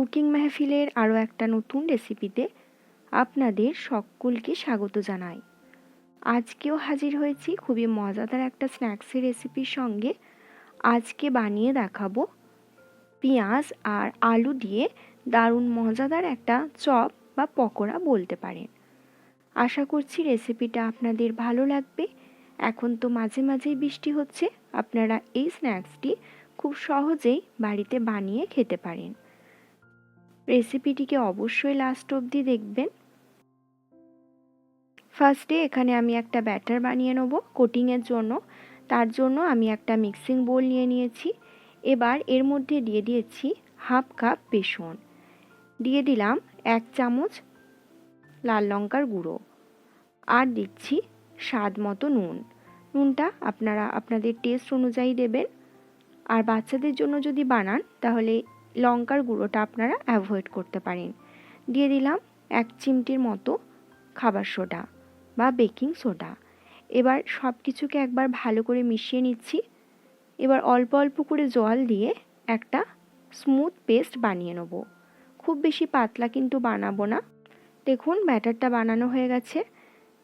Cooking মেহফিলের আরও একটা নতুন রেসিপিতে আপনাদের সকলকে স্বাগত জানাই। আজকেও হাজির হয়েছি খুবই মজাদার একটা স্ন্যাক্সের রেসিপির সঙ্গে। আজকে বানিয়ে দেখাবো পেঁয়াজ আর আলু দিয়ে দারুণ মজাদার একটা চপ বা পকোড়া বলতে পারেন। আশা করছি রেসিপিটা আপনাদের ভালো লাগবে। এখন তো মাঝে মাঝেই বৃষ্টি হচ্ছে, আপনারা এই স্ন্যাক্সটি খুব সহজেই বাড়িতে বানিয়ে খেতে পারেন। রেসিপিটিকে অবশ্যই লাস্ট অবধি দেখবেন। ফার্স্টে এখানে আমি একটা ব্যাটার বানিয়ে নেব কোটিংয়ের জন্য। তার জন্য আমি একটা মিক্সিং বোল নিয়ে নিয়েছি। এবার এর মধ্যে দিয়ে দিয়েছি হাফ কাপ বেসন। দিয়ে দিলাম এক চামচ লাল লঙ্কার গুঁড়ো। আর দিচ্ছি স্বাদ মতো নুন। নুনটা আপনারা, আপনাদের টেস্ট অনুযায়ী দেবেন। আর বাচ্চাদের জন্য যদি বানান, তাহলে লঙ্কার গুঁড়োটা আপনারা অ্যাভয়েড করতে পারেন। দিয়ে দিলাম এক চিমটির মতো খাবার সোডা বা বেকিং সোডা এবার সব কিছুকে একবার ভালো করে মিশিয়ে নিচ্ছি। এবার অল্প অল্প করে জল দিয়ে একটা স্মুথ পেস্ট বানিয়ে নেব। খুব বেশি পাতলা কিন্তু বানাবো না। দেখুন ব্যাটারটা বানানো হয়ে গেছে।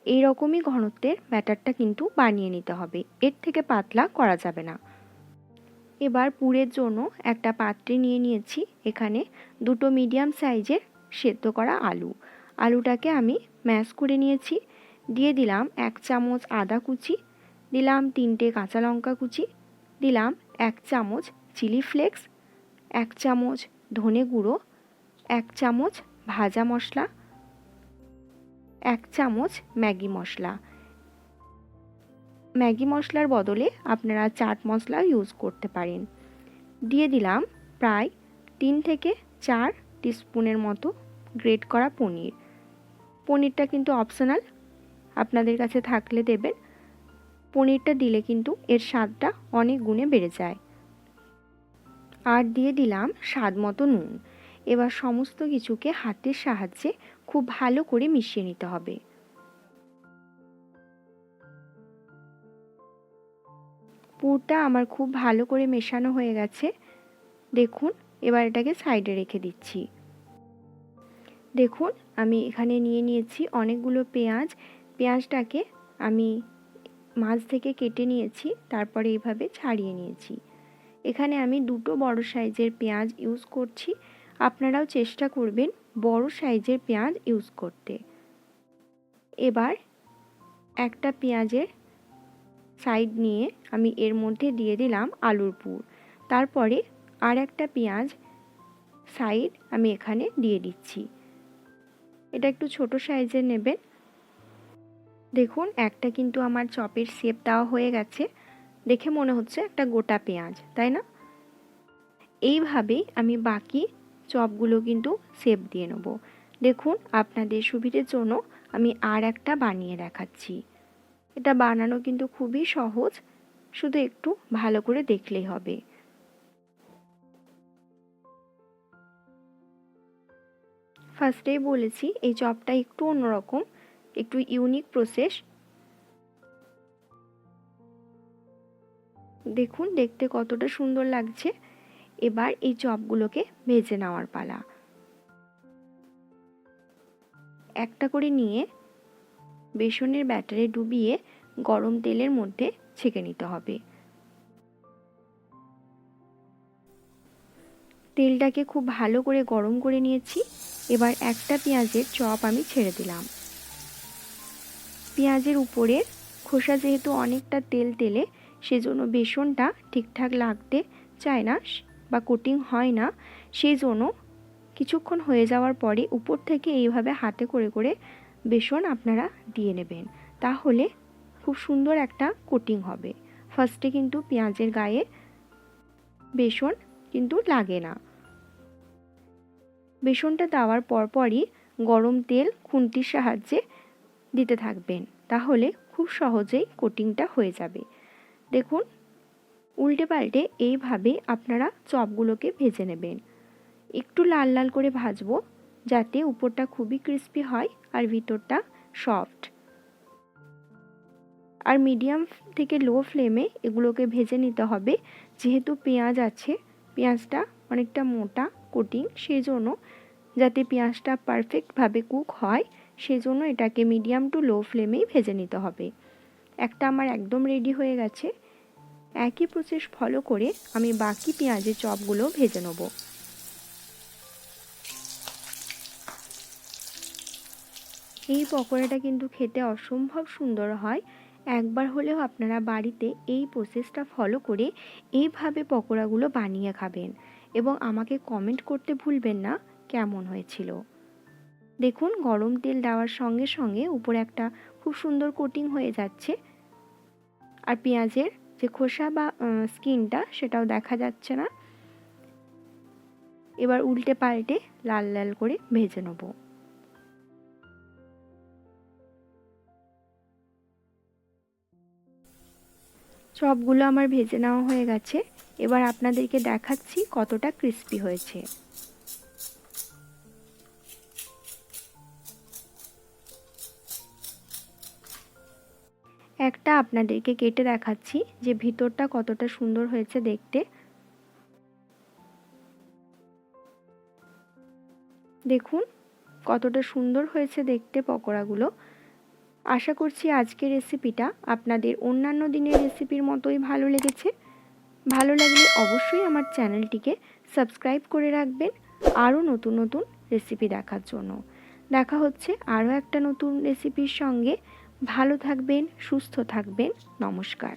এই রকমই ঘনত্বের ব্যাটারটা কিন্তু বানিয়ে নিতে হবে। এর থেকে পাতলা করা যাবে না। এবার পুরের জন্য একটা পাত্রে নিয়ে নিয়েছি। এখানে দুটো মিডিয়াম সাইজের সেদ্ধ করা আলু। আলুটাকে আমি ম্যাশ করে নিয়েছি। দিয়ে দিলাম এক চামচ আদা কুচি, দিলাম তিনটে কাঁচা লঙ্কা কুচি, দিলাম এক চামচ চিলি ফ্লেক্স, এক চামচ ধনে গুঁড়ো, এক চামচ ভাজা মশলা, এক চামচ ম্যাগি মশলা। ম্যাগি মশলার বদলে আপনারা চাট মশলা ইউজ করতে পারেন। দিয়ে দিলাম প্রায় তিন থেকে চার টিস্পুনের মতো গ্রেট করা পনির। পনিরটা কিন্তু অপশনাল আপনাদের কাছে থাকলে দেবেন। পনিরটা দিলে কিন্তু এর স্বাদটা অনেক গুণে বেড়ে যায়। আর দিয়ে দিলাম স্বাদ মতো নুন। এবার সমস্ত কিছুকে হাতের সাহায্যে খুব ভালো করে মিশিয়ে নিতে হবে। পুরটা আমার খুব ভালো করে মেশানো হয়ে গেছে। দেখুন, এবার এটাকে সাইডে রেখে দিচ্ছি। দেখুন, আমি এখানে নিয়ে নিয়েছি অনেকগুলো পেঁয়াজ। পেঁয়াজটাকে আমি মাছ থেকে কেটে নিয়েছি, তারপরে এইভাবে ছাড়িয়ে নিয়েছি। এখানে আমি দুটো বড় সাইজের পেঁয়াজ ইউজ করছি। আপনারাও চেষ্টা করবেন বড় সাইজের পেঁয়াজ ইউজ করতে। এবার একটা পেঁয়াজের সাইড নিয়ে আমি এর মধ্যে দিয়ে দিলাম আলুর পুর। তারপরে আর একটা পেঁয়াজ সাইড আমি এখানে দিয়ে দিচ্ছি। এটা একটু ছোট সাইজের নেবেন। দেখুন, একটা কিন্তু আমার চপের শেপ দেওয়া হয়ে গেছে। দেখে মনে হচ্ছে একটা গোটা পেঁয়াজ, তাই না? এইভাবেই আমি বাকি চপগুলো কিন্তু শেপ দিয়ে নেব। দেখুন, আপনাদের সুবিধের জন্য আমি আর একটা বানিয়ে দেখাচ্ছি। এটা বানানো কিন্তু খুবই সহজ। শুধু একটু ভালো করে দেখলেই হবে। ফার্স্টেই বলেছি, এই চপটা একটু অন্যরকম, একটু ইউনিক প্রসেস দেখুন, দেখতে কতটা সুন্দর লাগছে। এবার এই চপগুলোকে ভেজে নেওয়ার পালা। একটা করে নিয়ে বেসনের ব্যাটারে ডুবিয়ে গরম তেলের মধ্যে ছেঁকে নিতে হবে। তেলটাকে খুব ভালো করে গরম করে নিয়েছি। এবার একটা পেঁয়াজের চপ আমি ছেড়ে দিলাম। পেঁয়াজের উপরে খোসা যেহেতু অনেকটা তেল তেলে, সেজন্য বেসনটা ঠিকঠাক লাগতে চায় না বা কোটিং হয় না। সেই জন্য কিছুক্ষণ হয়ে যাওয়ার পরে উপর থেকে এইভাবে হাতে করে করে বেসন আপনারা দিয়ে নেবেন। তাহলে খুব সুন্দর একটা কোটিং হবে। ফার্স্টে কিন্তু পেঁয়াজের গায়ে বেসন কিন্তু লাগে না। বেসনটা দেওয়ার পরপরই গরম তেল খুন্তির সাহায্যে দিতে থাকবেন। তাহলে খুব সহজেই কোটিংটা হয়ে যাবে। দেখুন, উল্টে পাল্টে এইভাবে আপনারা চপগুলোকে ভেজে নেবেন। একটু লাল লাল করে ভাজবো। যাতে উপরটা খুবই ক্রিস্পি হয় আর ভিতরটা সফট আর মিডিয়াম থেকে লো ফ্লেমে এগুলোকে ভেজে নিতে হবে। যেহেতু পেঁয়াজ আছে, পেঁয়াজটা অনেকটা মোটা কোটিং সেই জন্য যাতে পেঁয়াজটা পারফেক্টভাবে কুক হয়, সেজন্য এটাকে মিডিয়াম টু লো ফ্লেমেই ভেজে নিতে হবে। একটা আমার একদম রেডি হয়ে গেছে। একই প্রসেস ফলো করে আমি বাকি পেঁয়াজের চপগুলো ভেজে নেব। এই পকোড়াটা কিন্তু খেতে অসম্ভব সুন্দর হয়। একবার হলেও আপনারা বাড়িতে এই প্রসেসটা ফলো করে এইভাবে পকোড়াগুলো বানিয়ে খাবেন এবং আমাকে কমেন্ট করতে ভুলবেন না, কেমন হয়েছিল? দেখুন, গরম তেল দেওয়ার সঙ্গে সঙ্গে উপরে একটা খুব সুন্দর কোটিং হয়ে যাচ্ছে। আর পেঁয়াজের যে খোসা বা স্কিনটা সেটাও দেখা যাচ্ছে না। এবার উল্টে পাল্টে লাল লাল করে ভেজে নেব। চপগুলো আমার ভেজে নেওয়া হয়ে গেছে। এবার আপনাদেরকে দেখাচ্ছি কতটা ক্রিস্পি হয়েছে। একটা আপনাদেরকে কেটে দেখাচ্ছি যে ভিতরটা কতটা সুন্দর হয়েছে দেখতে। দেখুন, কতটা সুন্দর হয়েছে দেখতে পকোড়াগুলো। আশা করছি আজকের রেসিপিটা আপনাদের অন্যান্য দিনের রেসিপির মতোই ভালো লেগেছে। ভালো লাগলে অবশ্যই আমার চ্যানেলটিকে সাবস্ক্রাইব করে রাখবেন। আরও নতুন নতুন রেসিপি দেখার জন্য। দেখা হচ্ছে আরও একটা নতুন রেসিপির সঙ্গে। ভালো থাকবেন, সুস্থ থাকবেন। নমস্কার।